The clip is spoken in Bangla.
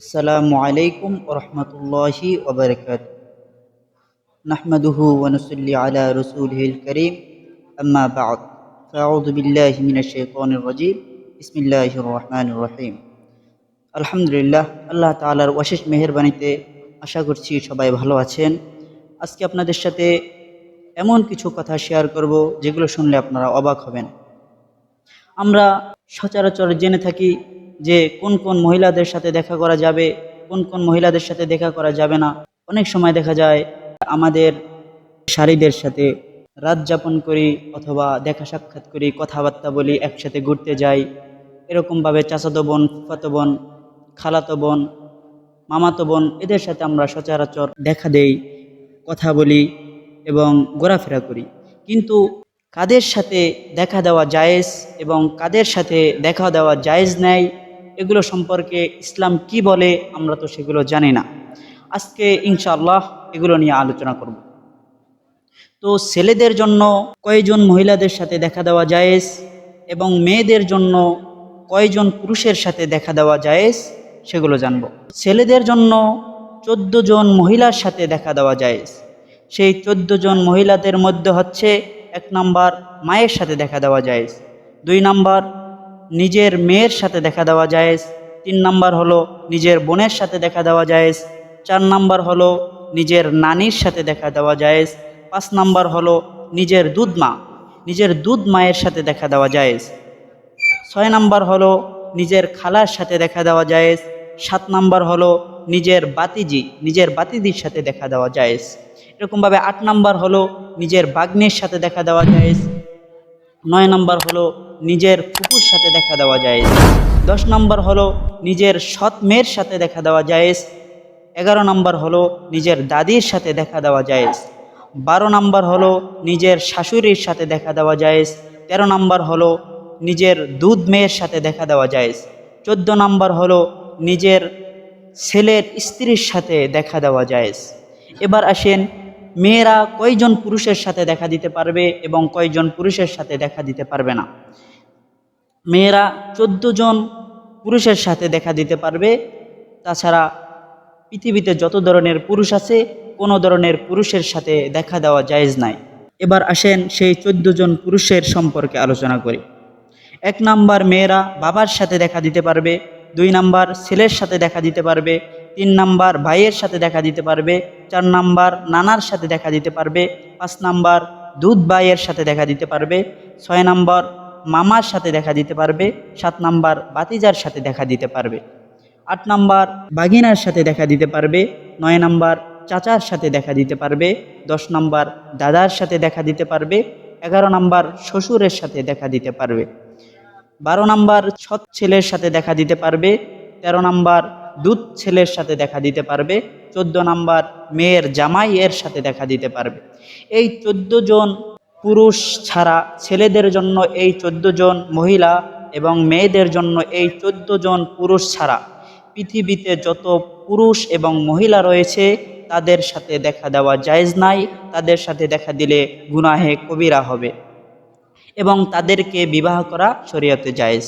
السلام عليكم ورحمة الله وبركاته نحمده ونصلي على رسوله الكريم أما بعد فأعوذ بالله من الشيطان الرجيم بسم الله الرحمن الرحيم আলহামদুলিল্লাহ আল্লাহ তালার অশেষ মেহরবানিতে আশা করছি সবাই ভালো আছেন আজকে আপনাদের সাথে এমন কিছু কথা শেয়ার করব যেগুলো শুনলে আপনারা অবাক হবেন আমরা সচরাচর জেনে থাকি যে কোন কোন মহিলাদের সাথে দেখা করা যাবে, কোন কোন মহিলাদের সাথে দেখা করা যাবে না। অনেক সময় দেখা যায় আমাদের শাড়িদের সাথে রাত যাপন করি অথবা দেখা সাক্ষাৎ করি, কথাবার্তা বলি, একসাথে ঘুরতে যাই। এরকমভাবে চাচাতো বোন, ফুফাতো বোন, খালাতো বোন, মামাতো বোন, এদের সাথে আমরা সচরাচর দেখা দেই, কথা বলি এবং ঘোরাফেরা করি। কিন্তু কাদের সাথে দেখা দেওয়া জায়েজ এবং কাদের সাথে দেখা দেওয়া জায়েজ নেয় এগুলো সম্পর্কে ইসলাম কি বলে আমরা তো সেগুলো জানি না। আজকে ইনশাআল্লাহ এগুলো নিয়ে আলোচনা করব। তো ছেলেদের জন্য কয়জন মহিলাদের সাথে দেখা দেওয়া জায়েজ এবং মেয়েদের জন্য কয়জন পুরুষের সাথে দেখা দেওয়া জায়েজ সেগুলো জানব। ছেলেদের জন্য চোদ্দ জন মহিলার সাথে দেখা দেওয়া জায়েজ। সেই চোদ্দ জন মহিলাদের মধ্যে হচ্ছে এক নাম্বার মায়ের সাথে দেখা দেওয়া জায়েজ। দুই নাম্বার নিজের মেয়ের সাথে দেখা দেওয়া জায়েজ। তিন নাম্বার হলো নিজের বোনের সাথে দেখা দেওয়া জায়েজ। চার নাম্বার হলো নিজের নানির সাথে দেখা দেওয়া জায়েজ। পাঁচ নাম্বার হলো নিজের দুধ মা, নিজের দুধ মায়ের সাথে দেখা দেওয়া জায়েজ। ছয় নাম্বার হলো নিজের খালার সাথে দেখা দেওয়া জায়েজ। সাত নাম্বার হলো নিজের বাতিজি, নিজের বাতিজির সাথে দেখা দেওয়া জায়েজ। এরকমভাবে আট নাম্বার হলো নিজের বাগ্নের সাথে দেখা দেওয়া জায়েজ। নয় নাম্বার হলো নিজের ফুপুর সাথে দেখা দেওয়া জায়েজ। দশ নম্বর হলো নিজের সৎ মেয়ের সাথে দেখা দেওয়া জায়েজ। এগারো নাম্বার হলো নিজের দাদির সাথে দেখা দেওয়া জায়েজ। বারো নাম্বার হলো নিজের শাশুড়ির সাথে দেখা দেওয়া জায়েজ। তেরো নাম্বার হলো নিজের দুধ মেয়ের সাথে দেখা দেওয়া জায়েজ। চোদ্দ নাম্বার হলো নিজের ছেলের স্ত্রীর সাথে দেখা দেওয়া জায়েজ। এবার আসেন মেয়েরা কয়জন পুরুষের সাথে দেখা দিতে পারবে এবং কয়জন পুরুষের সাথে দেখা দিতে পারবে না? মেয়েরা চোদ্দ জন পুরুষের সাথে দেখা দিতে পারবে। তাছাড়া পৃথিবীতে যত ধরনের পুরুষ আছে, কোনো ধরনের পুরুষের সাথে দেখা দেওয়া জায়েজ নাই। এবার আসেন সেই চোদ্দ জন পুরুষের সম্পর্কে আলোচনা করি। এক নাম্বার মেয়েরা বাবার সাথে দেখা দিতে পারবে, দুই নাম্বার ছেলের সাথে দেখা দিতে পারবে তিন নাম্বার ভাইয়ের সাথে দেখা দিতে পারবে চার নাম্বার নানার সাথে দেখা দিতে পারবে পাঁচ নাম্বার দুধ ভাইয়ের সাথে দেখা দিতে পারবে ছয় নাম্বার মামার সাথে দেখা দিতে পারবে সাত নাম্বার বাতিজার সাথে দেখা দিতে পারবে আট নাম্বার বাগিনার সাথে দেখা দিতে পারবে নয় নাম্বার চাচার সাথে দেখা দিতে পারবে দশ নাম্বার দাদার সাথে দেখা দিতে পারবে এগারো নাম্বার শ্বশুরের সাথে দেখা দিতে পারবে বারো নাম্বার সৎ ছেলের সাথে দেখা দিতে পারবে তেরো নাম্বার দুধ ছেলের সাথে দেখা দিতে পারবে, চোদ্দ নাম্বার মেয়ের জামাই এর সাথে দেখা দিতে পারবে। এই চোদ্দ জন পুরুষ ছাড়া ছেলেদের জন্য এই চোদ্দ জন মহিলা এবং মেয়েদের জন্য এই চোদ্দ জন পুরুষ ছাড়া পৃথিবীতে যত পুরুষ এবং মহিলা রয়েছে, তাদের সাথে দেখা দেওয়া জায়েজ নাই, তাদের সাথে দেখা দিলে গুনাহে কবিরা হবে এবং তাদেরকে বিবাহ করা শরীয়তে জায়েজ।